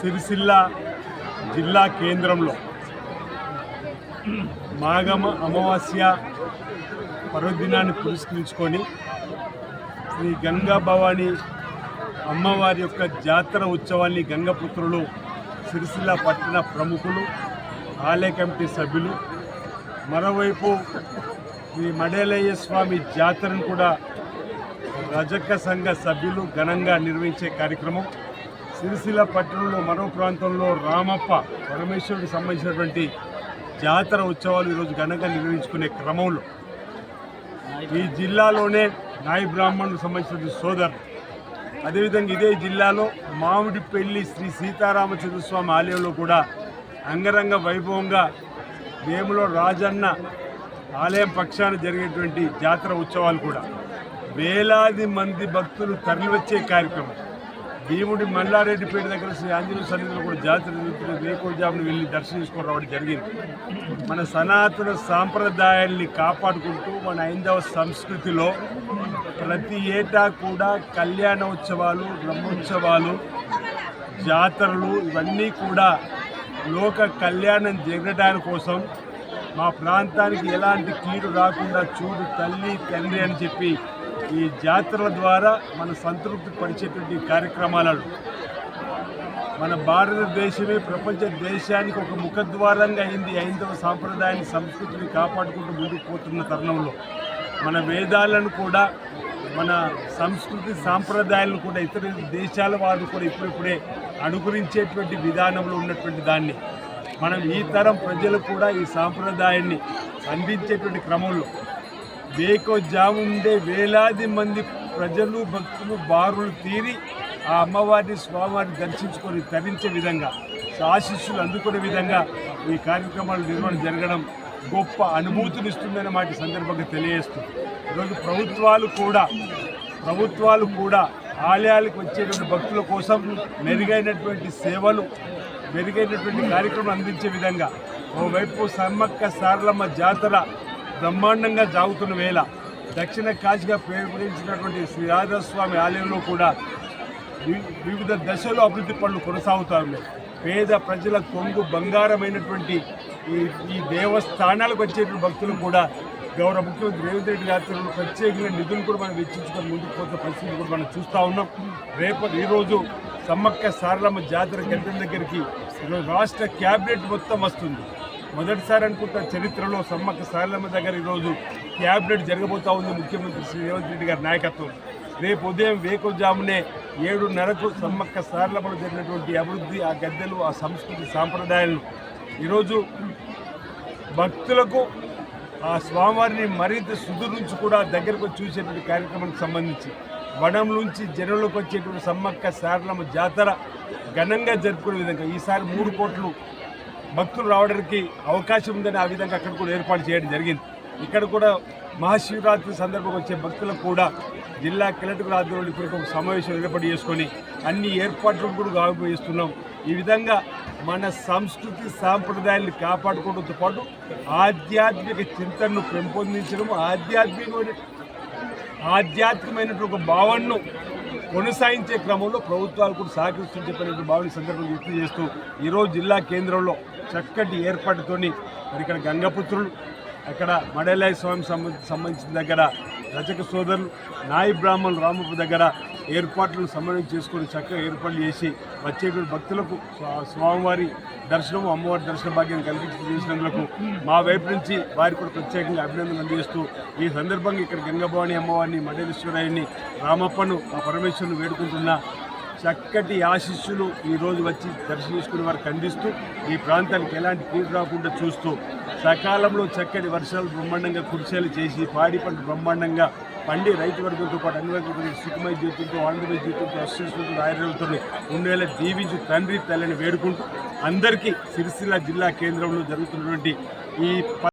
సిరిసిల్ల జిల్లా కేంద్రంలో మాగమ అమావాస్య పర్వదినాన్ని పురస్కరించుకొని శ్రీ గంగా భవాని అమ్మవారి యొక్క జాతర ఉత్సవాన్ని గంగపుత్రులు సిరిసిల్ల పట్టణ ప్రముఖులు ఆలయ కమిటీ సభ్యులు మరోవైపు శ్రీ మడేలయ్య స్వామి జాతరను కూడా రజక సంఘ సభ్యులు ఘనంగా నిర్వహించే కార్యక్రమం. సిరిసిల్ల పట్టణంలో మరో ప్రాంతంలో రామప్ప పరమేశ్వరుడికి సంబంధించినటువంటి జాతర ఉత్సవాలు ఈరోజు ఘనంగా నిర్వహించుకునే క్రమంలో. ఈ జిల్లాలోనే నాయి బ్రాహ్మణులకు సంబంధించినటువంటి సోదరు అదేవిధంగా ఇదే జిల్లాలో మామిడిపల్లి శ్రీ సీతారామచంద్రస్వామి ఆలయంలో కూడా అంగరంగ వైభవంగా వేములో రాజన్న ఆలయం పక్షాన జరిగేటువంటి జాతర ఉత్సవాలు కూడా. వేలాది మంది భక్తులు తరలివచ్చే కార్యక్రమం. భీముడి మల్లారెడ్డిపేట దగ్గర శ్రీ ఆంజనేయ సన్నిధిలో కూడా జాతర జరుగుతున్న వేకోజామును వెళ్ళి దర్శించుకుని రావడం జరిగింది. మన సనాతన సాంప్రదాయాల్ని కాపాడుకుంటూ మన హైందవ సంస్కృతిలో ప్రతి ఏటా కూడా కళ్యాణోత్సవాలు బ్రహ్మోత్సవాలు జాతరలు ఇవన్నీ కూడా లోక కళ్యాణం జరగడానికి కోసం మా ప్రాంతానికి ఎలాంటి కీడు రాకుండా చూడు తల్లి తండ్రి అని చెప్పి ఈ జాతరల ద్వారా మన సంతృప్తి పరిచేటువంటి కార్యక్రమాలను. మన భారతదేశమే ప్రపంచ దేశానికి ఒక ముఖద్వారంగా అయింది. హైందవ సాంప్రదాయాన్ని సంస్కృతిని కాపాడుకుంటూ ముందుకు పోతున్న తరుణంలో మన వేదాలను కూడా మన సంస్కృతి సాంప్రదాయాలను కూడా ఇతర దేశాల వారు కూడా ఇప్పుడిప్పుడే అనుకరించేటువంటి విధానంలో ఉన్నటువంటి దాన్ని. మనం ఈ తరం ప్రజలు కూడా ఈ సాంప్రదాయాన్ని అందించేటువంటి క్రమంలో జాముండే వేలాది మంది ప్రజలు భక్తులు బారులు తీరి ఆ అమ్మవారిని స్వామివారిని దర్శించుకొని తరించే విధంగా ఆశీస్సులు అందుకునే విధంగా ఈ కార్యక్రమాలు నిర్వహణ జరగడం గొప్ప అనుభూతినిస్తుందని మాట సందర్భంగా తెలియజేస్తుంది. ఈరోజు ప్రభుత్వాలు కూడా ప్రభుత్వాలు కూడా ఆలయాలకు వచ్చేటువంటి భక్తుల కోసం మెరుగైనటువంటి సేవలు మెరుగైనటువంటి కార్యక్రమం అందించే విధంగా ఓవైపు సమ్మక్క సారలమ్మ జాతర బ్రహ్మాండంగా జాగుతున్న వేళ దక్షిణ కాశీగా పేరుపడించినటువంటి శ్రీరాధస్వామి ఆలయంలో కూడా వివిధ దశలో అభివృద్ధి పనులు కొనసాగుతా ఉన్నాయి. పేద ప్రజల కొంగు బంగారమైనటువంటి ఈ ఈ దేవస్థానాలకు వచ్చేటువంటి భక్తులు కూడా గౌరవ ముఖ్యమంత్రి రేవంత్ రెడ్డి గారి ప్రత్యేకంగా నిధులు కూడా మనం వెచ్చించుకొని ముందుకు పోతే పరిస్థితి కూడా మనం చూస్తూ ఉన్నాం. రేపటి ఈరోజు సమ్మక్క సారలమ్మ జాతర కేంద్రం దగ్గరికి ఈరోజు రాష్ట్ర క్యాబినెట్ మొత్తం వస్తుంది. మొదటిసారి అనుకుంటున్న చరిత్రలో సమ్మక్క సారలమ్మ దగ్గర ఈరోజు క్యాబినెట్ జరగబోతా ఉంది ముఖ్యమంత్రి శ్రీ రేవంత్ రెడ్డి గారి నాయకత్వం. రేపు ఉదయం వేకుజామునే ఏడున్నరకు సమ్మక్క సారలమ్మలో జరిగినటువంటి అభివృద్ధి ఆ గద్దెలు ఆ సంస్కృతి సాంప్రదాయాలను ఈరోజు భక్తులకు ఆ స్వామివారిని మరింత సుదూరు నుంచి కూడా దగ్గరకు చూసేటువంటి కార్యక్రమానికి సంబంధించి వనం నుంచి జనంలోకి వచ్చేటువంటి సమ్మక్క సారలమ్మ జాతర ఘనంగా జరుపుకునే విధంగా ఈసారి మూడు కోట్లు భక్తులు రావడానికి అవకాశం ఉందని ఆ విధంగా అక్కడ కూడా ఏర్పాటు చేయడం జరిగింది. ఇక్కడ కూడా మహాశివరాత్రి సందర్భంగా వచ్చే భక్తులకు కూడా జిల్లా కలెక్టర్ ఆధ్వర్యంలో ఇప్పుడు ఒక సమావేశం ఏర్పాటు చేసుకొని అన్ని ఏర్పాట్లు కూడా గావిస్తున్నాం ఈ విధంగా మన సంస్కృతి సాంప్రదాయాన్ని కాపాడుకోవడంతో పాటు ఆధ్యాత్మిక చింతనను పెంపొందించడం ఆధ్యాత్మికమైన ఆధ్యాత్మికమైనటువంటి ఒక భావనను కొనసాగించే క్రమంలో ప్రభుత్వాలు కూడా సహకరిస్తూ చెప్పినటువంటి భావన సందర్భంగా గుర్తు చేస్తూ ఈరోజు జిల్లా కేంద్రంలో చక్కటి ఏర్పాటుతోని మరి ఇక్కడ గంగపుత్రులు అక్కడ మడేలాయ స్వామి సంబంధించిన దగ్గర రచక సోదరులు నాయి బ్రాహ్మణులు రామప్ప దగ్గర ఏర్పాట్లను సమన్వయం చేసుకొని చక్కగా ఏర్పాట్లు చేసి వచ్చేటువంటి భక్తులకు స్వామివారి దర్శనం అమ్మవారి దర్శన భాగ్యం కల్పించి చేసినందుకు మా వైపు నుంచి వారికి కూడా ప్రత్యేకంగా అభినందనలు అందజేస్తూ ఈ సందర్భంగా ఇక్కడ గంగభవాని అమ్మవారిని మడేశ్వరాయని రామప్పను మా పరమేశ్వరుని వేడుకుంటున్న చక్కటి ఆశీస్సులు ఈరోజు వచ్చి దర్శించుకునే వారు వారికి అందిస్తూ ఈ ప్రాంతానికి ఎలాంటి కీడు రాకుండా చూస్తూ సకాలంలో చక్కటి వర్షాలు బ్రహ్మాండంగా కురిసేలు చేసి పాడి పంట బ్రహ్మాండంగా పండి రైతు వర్గంతో పాటు అన్ని వర్గంతో సుఖమయ జీవితంతో ఆనందమయ జీవితంతో అశ్వసుతో ఆయుర్వేదంతో ఉండేలా దీవించి తండ్రి తల్లిని వేడుకుంటూ అందరికీ సిరిసిల్ల జిల్లా కేంద్రంలో జరుగుతున్నటువంటి ఈ